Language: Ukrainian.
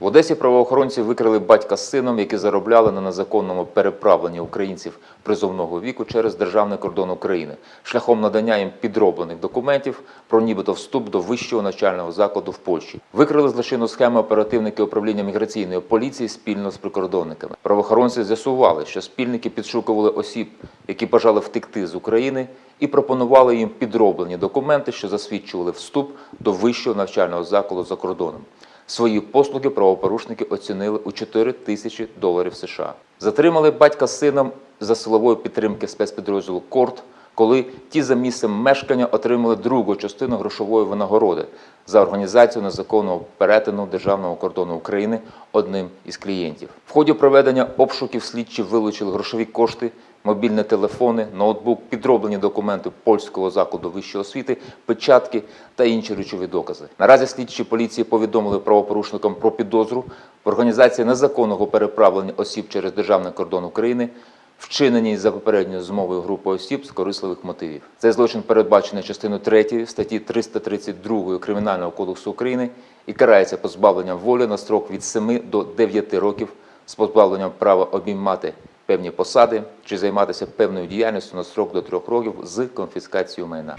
В Одесі правоохоронці викрили батька з сином, які заробляли на незаконному переправленні українців призовного віку через державний кордон України шляхом надання їм підроблених документів про нібито вступ до вищого навчального закладу в Польщі. Викрили злочинну схему оперативники управління міграційної поліції спільно з прикордонниками. Правоохоронці з'ясували, що спільники підшукували осіб, які бажали втекти з України, і пропонували їм підроблені документи, що засвідчували вступ до вищого навчального закладу за кордоном. Свої послуги правопорушники оцінили у 4 тисячі доларів США. Затримали батька з сином за силової підтримки спецпідрозділу Корт, коли ті за місцем мешкання отримали другу частину грошової винагороди за організацію незаконного перетину державного кордону України одним із клієнтів. В ході проведення обшуків слідчі вилучили грошові кошти, мобільні телефони, ноутбук, підроблені документи польського закладу вищої освіти, печатки та інші речові докази. Наразі слідчі поліції повідомили правопорушникам про підозру в організації незаконного переправлення осіб через державний кордон України, вчиненій за попередньою змовою групи осіб з корисливих мотивів. Цей злочин передбачений частиною 3 статті 332 Кримінального кодексу України і карається позбавленням волі на строк від 7 до 9 років з позбавленням права обіймати певні посади чи займатися певною діяльністю на строк до трьох років з конфіскацією майна.